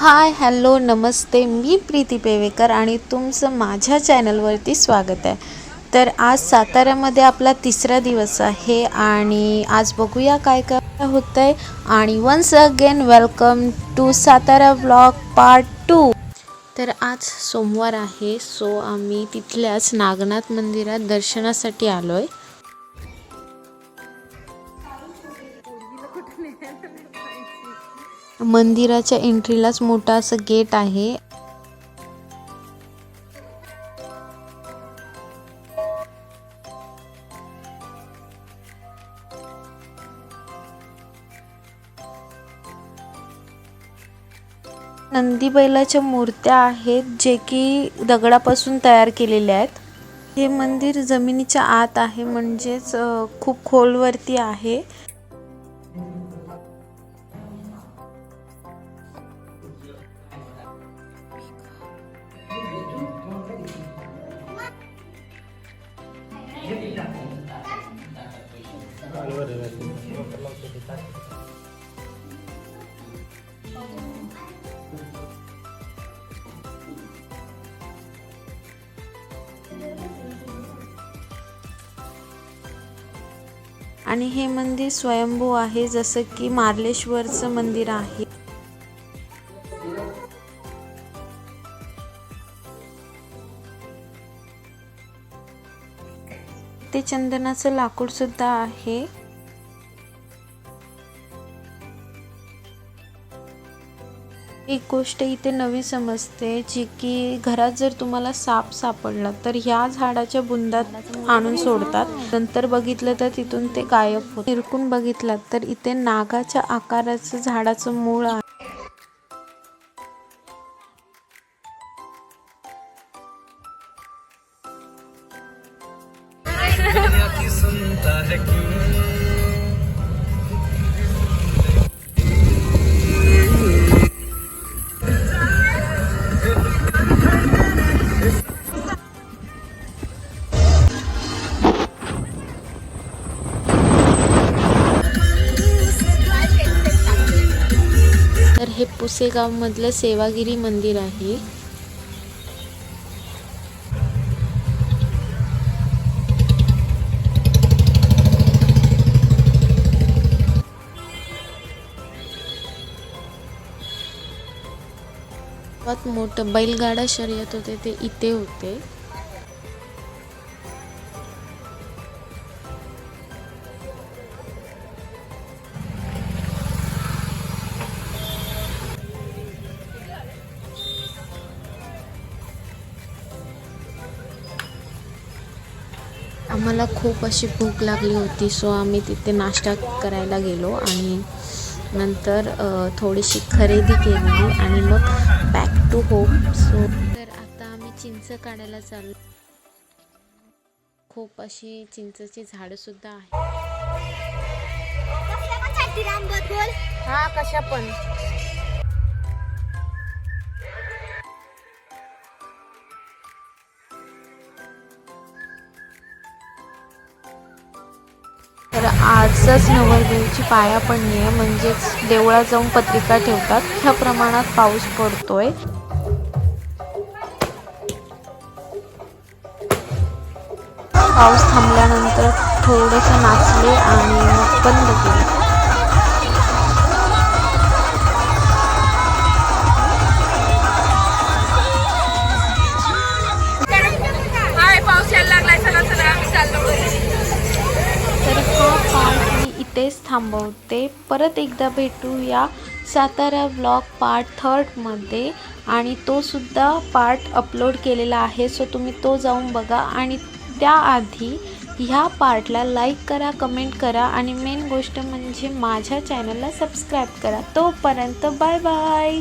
Hi hello नमस्ते मी प्रीती पेवेकर आणि तुमचं माझ्या चॅनलवरती स्वागत आहे. तर आज साताऱ्यामध्ये आपला तिसरा दिवस आहे आणि आज बघूया काय काय होतं आहे आणि once again welcome to Satara blog part two तर आज सोमवार आहे सो आम्ही तिथल्याच नागनाथ मंदिरात दर्शनासाठी आलो आहे मंदिराच्या एंट्रीलाच मोठा असं गेट आहे. नंदी बैलाच्या मूर्त्या आहेत जे की दगडापासून तयार केलेल्या आहेत. हे मंदिर जमिनीच्या आत आहे म्हणजेच खूप खोलवरती आहे. आणि हे मंदिर स्वयंभू आहे जसं की मार्लेश्वरचं मंदिर आहे. ते चंदनाचं लाकूड सुद्धा आहे. एक गोष्ट इथे नवी समजते जी की घरात जर तुम्हाला साप सापडला तर ह्या झाडाच्या बुंदात आणून सोडतात. नंतर बघितलं तर तिथून ते गायब होत. निरकून बघितलं तर इथे नागाच्या आकाराचं झाडाचं मूळ आहे. तर हे पुसेगावमधलं सेवागिरी मंदिर आहे. सर्वात मोठं बैलगाडा शर्यत होते ते इथे होते. आम्हाला खूप अशी भूक लागली होती सो आम्ही तिथे नाश्ता करायला गेलो आणि नंतर थोडीशी खरेदी केली आणि मग बॅक टू होम सो तर आता आम्ही चिंच काढायला चाललो. खूप अशी चिंचची झाडंसुद्धा सुद्धा आहेत. हा कशा पण. आजच नवरदेवची पाया पडणी आहे म्हणजेच देवळात जाऊन पत्रिका ठेवतात. ह्या प्रमाणात पाऊस पडतोय. पाऊस थांबल्यानंतर थोडंसं नाचले आणि मग बंद केलं. इथेच थांबवते. परत एकदा भेटूया सातारा ब्लॉग पार्ट थर्डमध्ये आणि तोसुद्धा पार्ट अपलोड केलेला आहे सो तुम्ही तो जाऊन बघा. आणि त्याआधी ह्या पार्टला लाईक करा कमेंट करा. आणि मेन गोष्ट म्हणजे माझ्या चॅनलला सबस्क्राईब करा. तोपर्यंत बाय बाय